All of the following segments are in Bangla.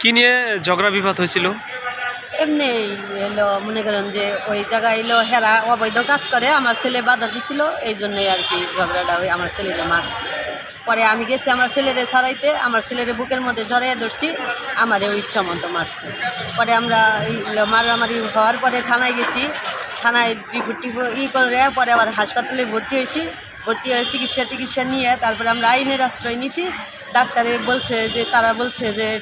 কি নিয়ে ঝগড়া বিবাদ হয়েছিল? এমনি এলো, মনে করেন যে ওই জায়গায় এলো, হেরা অবৈধ কাজ করে, আমার ছেলে বাধা দিছিল, এই জন্যই আর কি ঝগড়াটা ওই আমার ছেলেকে মারছে। পরে আমি গেছি আমার ছেলেরে ছাড়াইতে, আমার ছেলের বুকের মধ্যে ঝরাইয়া ধরছি, আমারে ওই ইচ্ছা মতো মারছে। পরে আমরা এই মারামারি হওয়ার পরে থানায় গেছি, থানায় টিপোর্ট ই করে, পরে আবার হাসপাতালে ভর্তি হয়েছি। ভর্তি হয়ে চিকিৎসা টিকিৎসা নিয়ে তারপরে আমরা আইনের আশ্রয় নিছি ডাক্তারে বলছে যে, তারা বলছে যে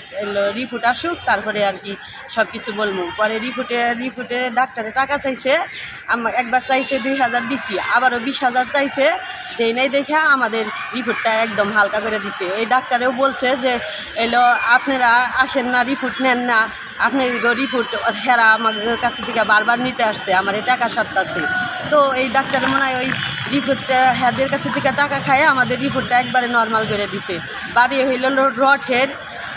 রিপোর্ট আসুক, তারপরে আর কি সব কিছু বলব। পরে রিপোর্টে রিপোর্টে ডাক্তারে টাকা চাইছে আম- একবার চাইছে দুই হাজার দিছি, আবারও বিশ হাজার চাইছে, দেই নাই দেখে আমাদের রিপোর্টটা একদম হালকা করে দিছে। এই ডাক্তারেও বলছে যে, এলো, আপনারা আসেন না, রিপোর্ট নেন না, আপনি রিপোর্ট হেরা আমার কাছে থেকে বারবার নিতে আসছে, আমার এই টাকা সত্তাছে তো এই ডাক্তার মনে হয় ওই রিপোর্টটা হ্যাদের কাছে থেকে টাকা খায় আমাদের রিপোর্টটা একবারে নর্মাল করে দিছে। বাড়ি হইল রড হেড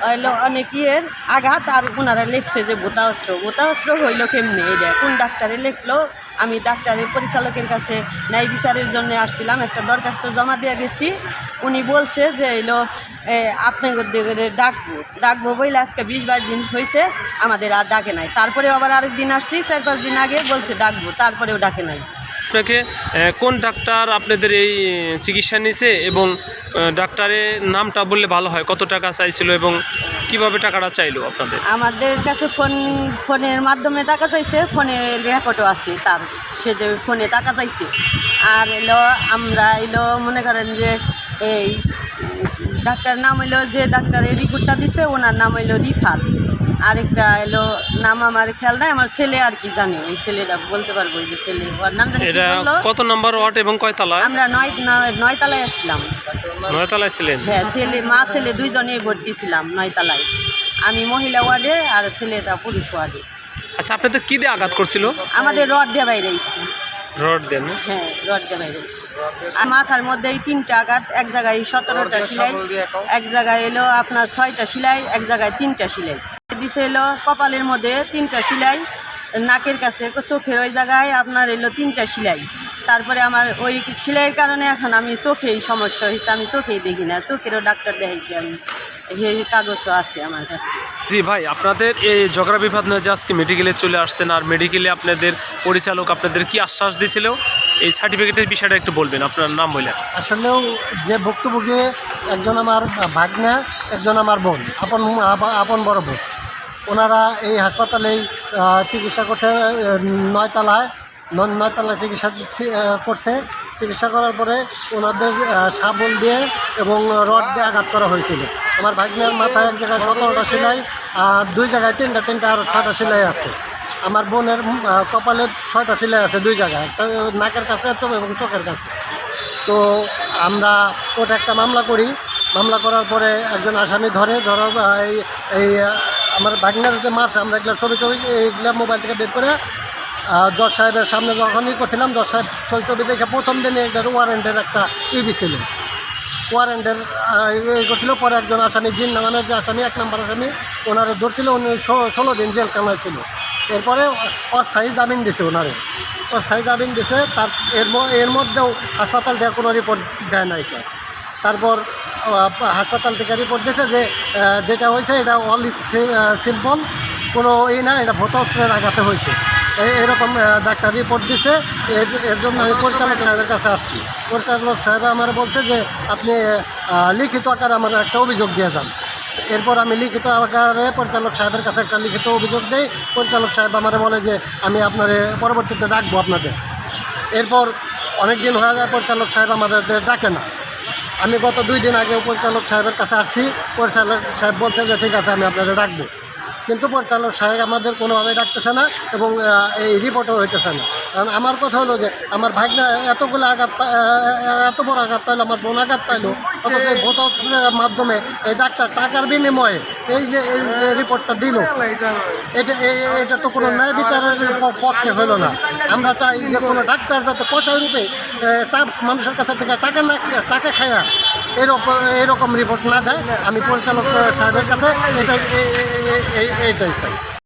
হইল অনেক ইয়ের আঘাত আর ওনারা লিখছে যে ভোতা অস্ত্র ভোতা অস্ত্র হইল কেমনি? এটা কোন ডাক্তারে লিখলো? আমি ডাক্তারের পরিচালকের কাছে ন্যায় বিচারের জন্য আসছিলাম, একটা দরখাস্ত জমা দিয়ে গেছি। উনি বলছে যে এলো আপনাদের ডাকবো। ডাকবো বইলে আজকে বিশ বাইশ দিন হয়েছে আমাদের আর ডাকে নাই। তারপরে আবার আরেক দিন আসছি, চার পাঁচ দিন আগে বলছে ডাকবো, তারপরেও ডাকে নাই। আপনাকে কোন ডাক্তার আপনাদের এই চিকিৎসা নিয়েছে এবং ডাক্তারের নামটা বললে ভালো হয়, কত টাকা চাইছিল এবং কীভাবে টাকাটা চাইলো আপনাদের? আমাদের কাছে ফোন, ফোনের মাধ্যমে টাকা চাইছে ফোনের রেকর্ডও আছে তার, সে যে ফোনে টাকা চাইছে। আর এলো, আমরা এলো, মনে করেন যে এই ডাক্তার নাম হইল যে ডাক্তারের রিপোর্টটা দিছে, ওনার নাম হইল রিফাত। আরেকটা এলো নাম আমার খেয়াল নাই আমার ছেলে আর কি জানে ওই ছেলেটা বলতে পারব ওই যে ছেলে ওর নাম জানি এটা কত নম্বর ওয়ার্ড এবং কয় তলায়? আমরা নয় নয়- নয়তলায় আসছিলাম। নয়তলায় ছিলেন? হ্যাঁ ছেলে মা ছেলে দুইজনেই ভর্তি ছিলাম নয়তলায় আমি মহিলা ওয়ার্ডে আর ছেলেটা পুরুষ ওয়ার্ডে। আচ্ছা আপনাদের কী দিয়ে আঘাত করছিল? আমাদের রড দিয়ে বাইরে রড দেন হ্যাঁ রড দিয়ে বাইরে আর মাথার মধ্যে এই তিনটা আঘাত এক জায়গায় সতেরোটা সেলাই এক জায়গায় এলো আপনার ছয়টা সেলাই এক জায়গায় তিনটা সেলাই দিছে এলো কপালের মধ্যে তিনটা সেলাই নাকের কাছে চোখের ওই জায়গায় আপনার এলো তিনটা সেলাই। তারপরে আমার ওই সেলাইয়ের কারণে এখন আমি চোখেই সমস্যা হয়েছে আমি চোখেই দেখি না চোখেরও ডাক্তার দেখাইছি আমি। এই কাগজও আছে আমার কাছে। জি ভাই আপনাদের এই ঝগড়া বিবাদ নয় যে আজকে মেডিকেলে চলে আসছেন আর মেডিকেলে আপনাদের পরিচালক আপনাদের কি আশ্বাস দিয়েছিল এই সার্টিফিকেটের বিষয়টা একটু বলবেন আপনার নাম বললেন আসলেও যে ভুক্তভোগী একজন আমার ভাগ্না একজন আমার বোন আপন আপন- আপন বড় বোন। ওনারা এই হাসপাতালেই চিকিৎসা করতে নয়তলায় নয়তলায় চিকিৎসা করতে চিকিৎসা করার পরে ওনাদের সাবল দিয়ে এবং রড দিয়ে আঘাত করা হয়েছিল। আমার ভাগ্নের মাথায় এক জায়গায় সতেরোটা সেলাই, আর দুই জায়গায় তিনটা তিনটা আর ছয়টা সেলাই আছে। আমার বোনের কপালে ছয়টা সেলাই আছে দুই জায়গায় একটা নাকের কাছে এবং চোখের কাছে। তো আমরা ওটা একটা মামলা করি। মামলা করার পরে একজন আসামি ধরে, ধরার এই আমার ভাগনার যে মারছে, আমরা এগুলো ছবি টবি এইগুলো মোবাইল থেকে বের করে জজ সাহেবের সামনে যখনই করছিলাম, জজ সাহেব ছবি টবি দেখে প্রথম দিনে এটার ওয়ারেন্টের একটা ই দিছিল। ওয়ারেন্টের এই করছিল, পরে একজন আসামি, জিন নামের যে আসামি, এক নম্বর আসামি, ওনারে ধরছিল, উনি ষোলো দিন জেল কামাই ছিল। এরপরে অস্থায়ী জামিন দিছে ওনারে। অস্থায়ী জামিন দিছে, তার, এর এর মধ্যেও হাসপাতাল দেওয়া কোনো রিপোর্ট দেয় নাই। তারপর হাসপাতাল থেকে রিপোর্ট দিয়েছে যে যেটা হয়েছে এটা অল ইজ সিম্পল কোনো ই না এটা ভোট অস্ত্রের আঘাতে হয়েছে। এরকম ডাক্তার রিপোর্ট দিছে এর এর জন্য আমি পরিচালক সাহেবের কাছে আসছি। পরিচালক সাহেব আমার বলছে যে আপনি লিখিত আকারে আমার একটা অভিযোগ দিয়ে যান। এরপর আমি লিখিত আকারে পরিচালক সাহেবের কাছে একটা লিখিত অভিযোগ দিই। পরিচালক সাহেব আমার বলে যে আমি আপনার পরবর্তীতে ডাকবো আপনাদের। এরপর অনেক দিন হয়ে যায় পরিচালক সাহেব আমাদের ডাকে না। আমি গত দুই দিন আগে পরিচালক সাহেবের কাছে আসছি। পরিচালক সাহেব বলছে যে, ঠিক আছে, আমি আপনাদের ডাকবো। কিন্তু পরিচালক সাহেব আমাদের কোনোভাবে ডাকতেছে না এবং এই রিপোর্টও হইতেছে না। কারণ আমার কথা হলো যে, আমার ভাগনা এতগুলো আঘাত এত বড় আঘাত পাইলো, আমার বোন আঘাত পাইলো অথচ এই ভোট অস্ত্রের মাধ্যমে এই ডাক্তার টাকার বিনিময়ে এই যে, এই রিপোর্টটা দিল, এটা এটা তো কোনো ন্যায় বিচারের পক্ষে হলো না। আমরা চাই যে কোনো ডাক্তার যাতে পয়সা রূপে তার মানুষের কাছে থেকে টাকা না, টাকা খায়া এরকম এরকম রিপোর্ট না দেয়। আমি পরিচালক সাহেবের কাছে এটা এ- এ- এ- এ- এইটাই চাই।